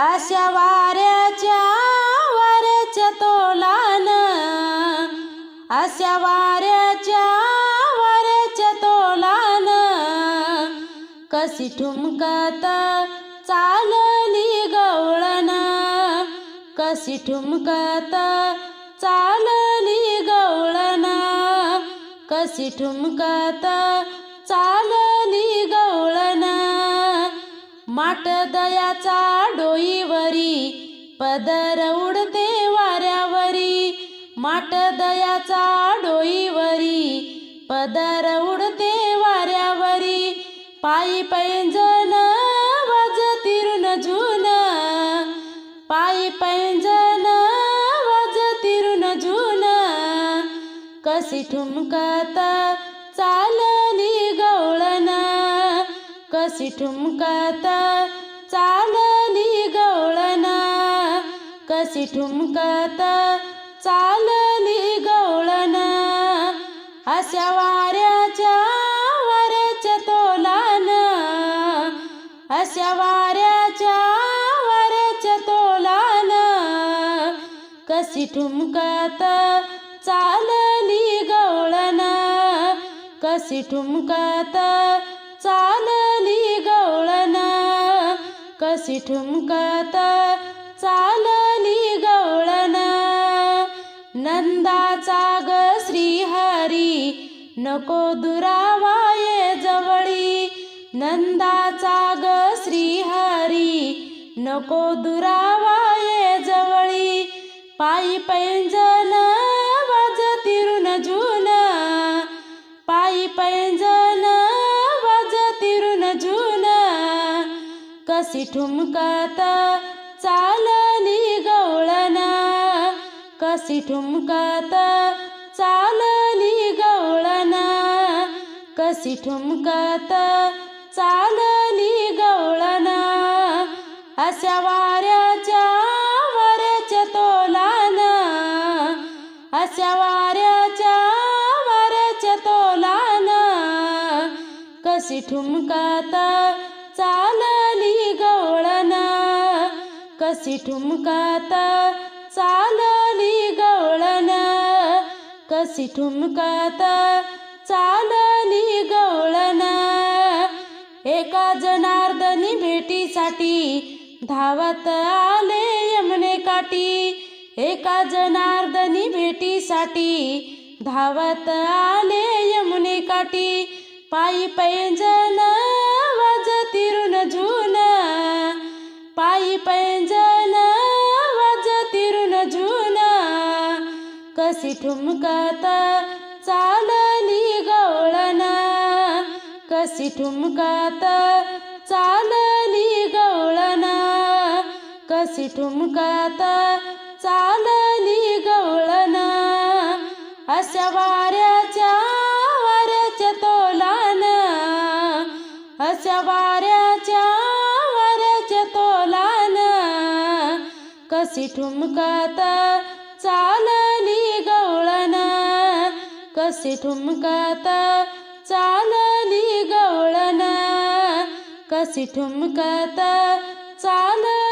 अशा वाऱ्याच्या वाऱ्याच्या तोलान अशा वाऱ्याच्या वाऱ्याच्या तोलान कशी ठुमकत चालली गवळण कशी ठुमकत चालली गवळण कशी ठुमकत चालली गवळण. माट दयाचा डोईवरी पदर उडते वाऱ्यावरी. माट दयाचा डोईवरी पदर उडते वाऱ्यावरी. पायी पैंजन वाजतिरुन जून. पायी पैंजन वाजतिरुन जून. कशी ठुमकत चाल कशी ठुमकत चालली गवळण कशी ठुमकत चालली गवळण अशा वाऱ्याच्या वाऱ्याच्या तोलान अशा वाऱ्याच्या वाऱ्याच्या तोलान कशी ठुमकत चालली गवळण कशी ठुमकत चालली गवळण. कशी ठुमकत चालली गवळण. नंदाचा ग श्रीहरी नको दुरावाये जवळी. नंदाचा ग श्रीहरी नको दुरावाये जवळी. पायी पैंजन कशी ठुमकत चालली गवळणा. कशी ठुमकाता चालली गवळणा. कशी ठुमकत चालली गवळणा. अशा वाऱ्याच्या वाऱ्याच्या तोलाना अशा वाऱ्याच्या वाऱ्याच्या तोलाना कशी ठुमकाता कशी ठुमकाता चालली गवळण. कशी ठुमकत चालली गवळण. एका जनार्दनी भेटीसाठी धावत आले यमने काठी. एका जनार्दनी भेटीसाठी धावत आले यमुने काठी. पायी पैंजन वाज तिरून झू कशी ठुमकत चालली गवळण. कशी ठुमकत चालली गवळण. कशी ठुमकत चालली गवळण. अशा वाऱ्याच्या वाऱ्याच्या तोलान. अशा वाऱ्याच्या वाऱ्याच्या तोलान. कशी ठुमकत चालली कसे ठुमकाता चालली गवळणा. कसे ठुमकाता चालली